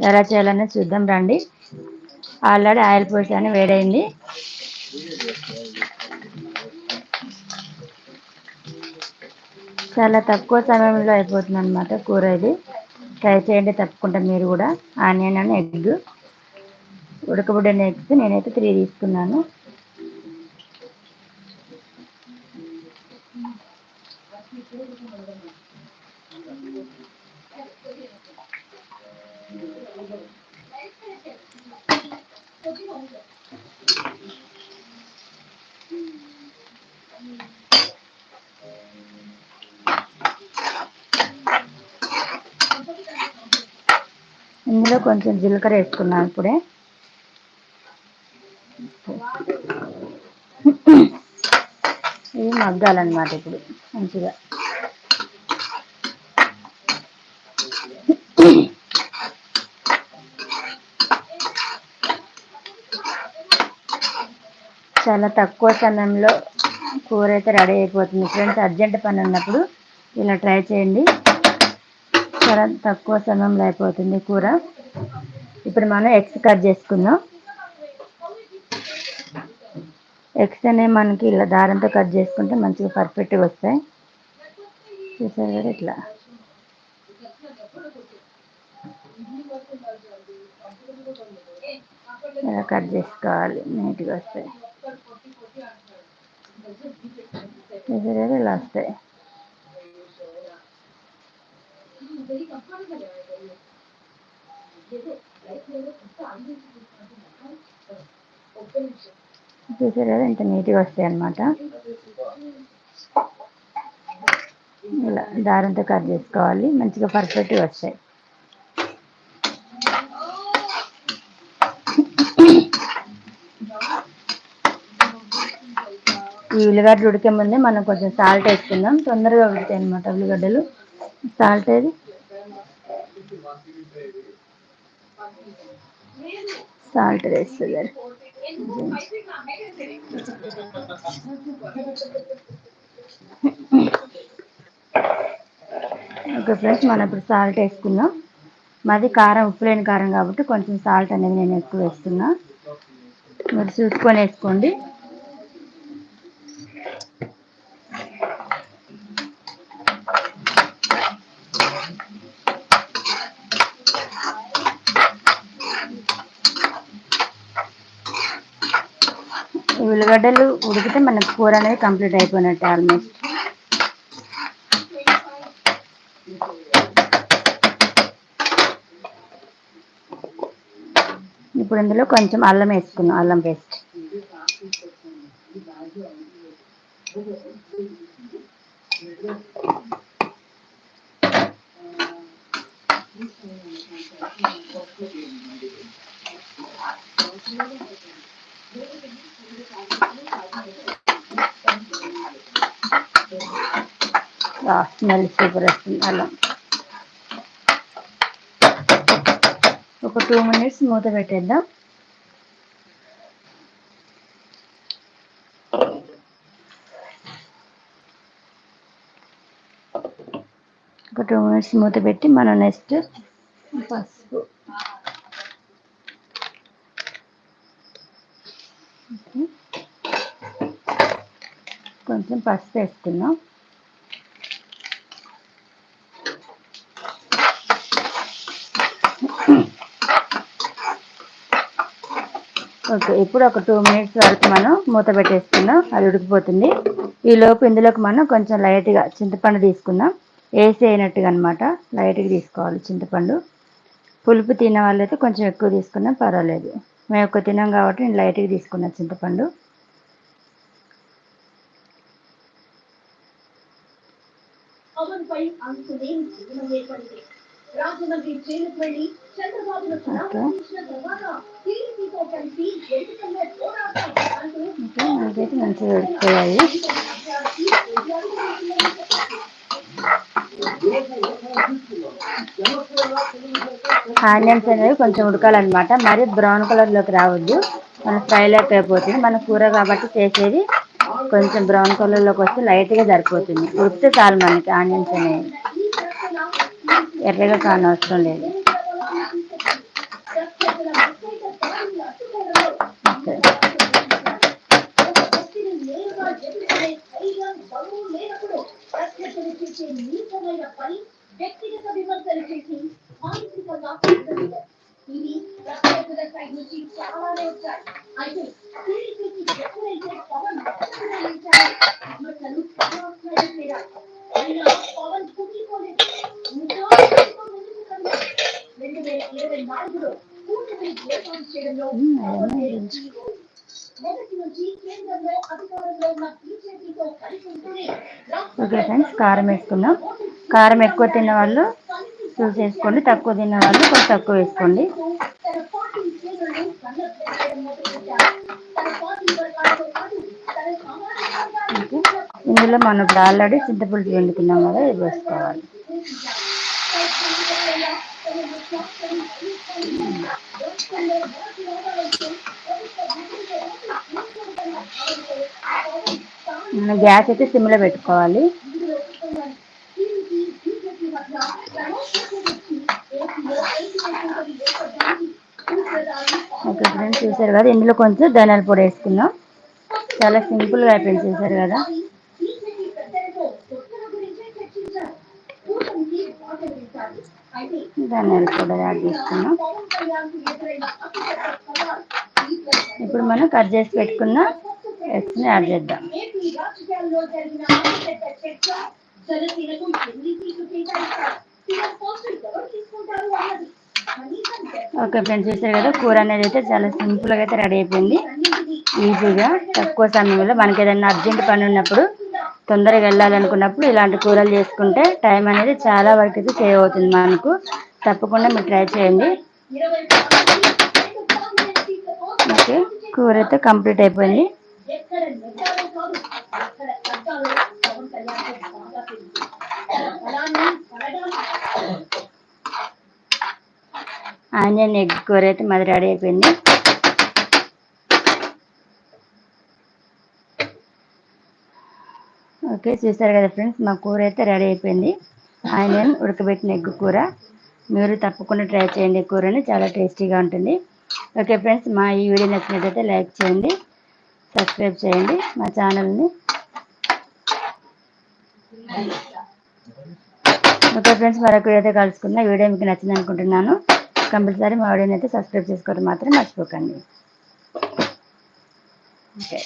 ఎలా చేయాలనేది చూద్దాం రండి. ఆల్రెడీ ఆయిల్ పోసాను వేడైంది. చాలా తక్కువ సమయంలో అయిపోతుంది అనమాట కూర ఇది. ట్రై చేయండి తప్పకుండా మీరు కూడా. ఆనియన్ అని ఎగ్. ఉడకబుడిన ఎగ్స్ నేనైతే త్రీ తీసుకున్నాను. ఇందులో కొంచెం జీలకర్ర వేసుకున్నాను ఇప్పుడే. ఇది మగ్గాలన్నమాట ఇప్పుడు మంచిగా. చాలా తక్కువ సమయంలో కూర అయితే రెడీ అయిపోతుంది. ఫ్రెండ్స్ అర్జెంట్ పని ఉన్నప్పుడు ఇలా ట్రై చేయండి. చాలా తక్కువ సమయంలో అయిపోతుంది కూర. ఇప్పుడు మనం ఎగ్స్ కట్ చేసుకుందాం. ఎగ్స్ అనేవి మనకి ఇలా దారంతో కట్ చేసుకుంటే మంచిగా పర్ఫెక్ట్గా వస్తాయి. చూసారు కదా ఇట్లా. ఇలా కట్ చేసుకోవాలి. నీట్గా వస్తాయి. చూసారు ఇలా వస్తాయి చూసారు కదా ఇంత నీట్గా వస్తాయి అన్నమాట ఇలా దారంతో కట్ చేసుకోవాలి మంచిగా పర్ఫెక్ట్గా వస్తాయి ఈ ఉల్లిగడ్డలు ఉడికే ముందే మనం కొంచెం సాల్ట్ వేసుకుందాం. తొందరగా ఉడుతాయి అనమాట ఉల్లిగడ్డలు. సాల్ట్ అది సాల్ట్ వేస్తుంది ఓకే ఫ్రెండ్స్ మనం ఇప్పుడు సాల్ట్ వేసుకుందాం. మాది కారం ఉప్పు లేని కారం కాబట్టి కొంచెం సాల్ట్ అనేది నేను ఎక్కువ వేస్తున్నా. మీరు చూసుకొని వేసుకోండి. ఉల్లిగడ్డలు ఉడికితే మన కూర అనేది కంప్లీట్ అయిపోయినట్టు ఆల్మోస్ట్. ఇప్పుడు ఇందులో కొంచెం అల్లం వేసుకున్నాం అల్లం పేస్ట్. స్మెల్ సూపర్ వస్తుంది అలా. ఒక టూ మినిట్స్ మూత పెట్టేద్దాం. ఒక టూ మినిట్స్ మూత పెట్టి మనం నెక్స్ట్ పసుపు. కొంచెం పసుపు వేసుకుందాం. ఓకే ఇప్పుడు ఒక టూ మినిట్స్ వరకు మనం మూత పెట్టేసుకుందాం. అది ఉడికిపోతుంది. ఈ లోపు ఇందులోకి మనం కొంచెం లైట్గా చింతపండు తీసుకుందాం. వేసి అయినట్టుగా అనమాట లైట్గా తీసుకోవాలి చింతపండు. పులుపు తినే వాళ్ళైతే కొంచెం ఎక్కువ తీసుకున్నా పర్వాలేదు. మేము ఎక్కువ తినాం కాబట్టి నేను లైట్గా తీసుకున్నా చింతపండు. మంచిగా ఉడికిపోయాయి ఆనియన్స్ అనేవి కొంచెం ఉడకాలన్నమాట. మరి బ్రౌన్ కలర్లోకి రావద్దు. మన ఫ్రైలోకి అయిపోతుంది. మన కూర కాబట్టి చేసేది కొంచెం బ్రౌన్ కలర్లోకి వస్తే లైట్గా సరిపోతుంది. ఉడితే చాలు మనకి ఆనియన్స్ అనేవి. ఎర్రగా కానవసరం లేదు. ప్రత్యర్థులు నీచమైన పని వ్యక్తిగత విమర్శలు చేసి మానసికంగా ఇవి ప్రత్యర్థుల సైడ్ నుంచి చాలానే వచ్చాయి అయితే టీడీపీకి ఎప్పుడైతే పవన్ విమర్శలు అయినా పవన్ కుంగిపోలేదు రెండు వేల ఇరవై నాలుగులో కూటమిని ఏర్పాటు చేయడంలో మొదటి నుంచి కేంద్రంలో అధికారంలో ఉన్న బీజేపీతో కలిసి ఉంటూనే ఓకే ఫ్రెండ్స్ కారం వేసుకుందాం. కారం ఎక్కువ తిన్న వాళ్ళు చూస్ తక్కువ తిన్న వాళ్ళు కొంచెం తక్కువ వేసుకోండి. ఇందులో మనం ఇప్పుడు ఆల్రెడీ చింతపులుసు వండుకున్నాం కదా ఇది వేసుకోవాలి. మనం గ్యాస్ అయితే సిమ్లో పెట్టుకోవాలి. ఓకే ఫ్రెండ్స్ చూసారు కదా? ఇందులో కొంచెం ధనియాల పొడి వేసుకున్నాం. చాలా సింపుల్గా అయిపోయింది చూసారు కదా? ధనియాల పొడి యాడ్ చేసుకున్నాం. ఇప్పుడు మనం కట్ చేసి పెట్టుకున్న ఎగ్స్ని యాడ్ చేద్దాం. రాజకీయాల్లో జరిగిన అతిపెద్ద చర్చ జనసేనకు ఎన్ని సీట్లు కేటాయిస్తారు? ఓకే ఫ్రెండ్స్ చూసారు కదా? కూర అనేది అయితే చాలా సింపుల్గా అయితే రెడీ అయిపోయింది. ఈజీగా తక్కువ సమయంలో మనకి ఏదైనా అర్జెంట్ పని ఉన్నప్పుడు తొందరగా వెళ్ళాలనుకున్నప్పుడు ఇలాంటి కూరలు చేసుకుంటే టైం అనేది చాలా వరకు అయితే సేవ్ అవుతుంది మనకు. తప్పకుండా మీరు ట్రై చేయండి. ఓకే కూర అయితే కంప్లీట్ అయిపోయింది. ఆనియన్ ఎగ్ కూర అయితే మాది రెడీ అయిపోయింది. ఓకే చూసారు కదా ఫ్రెండ్స్ మా కూర అయితే రెడీ అయిపోయింది. ఆనియన్ ఉడకబెట్టిన ఎగ్ కూర. మీరు తప్పకుండా ట్రై చేయండి కూరని చాలా టేస్టీగా ఉంటుంది. ఓకే ఫ్రెండ్స్ మా ఈ వీడియో నచ్చినట్లయితే లైక్ చేయండి సబ్స్క్రైబ్ చేయండి మా ఛానల్ని. ఓకే ఫ్రెండ్స్ మరొక వీడియో అయితే కలుసుకుందాం వీడియో మీకు నచ్చింది అనుకుంటున్నాను. కంపల్సరీ మా వీడియోని అయితే సబ్స్క్రైబ్ చేసుకోవడం మాత్రం మర్చిపోకండి. ఓకే.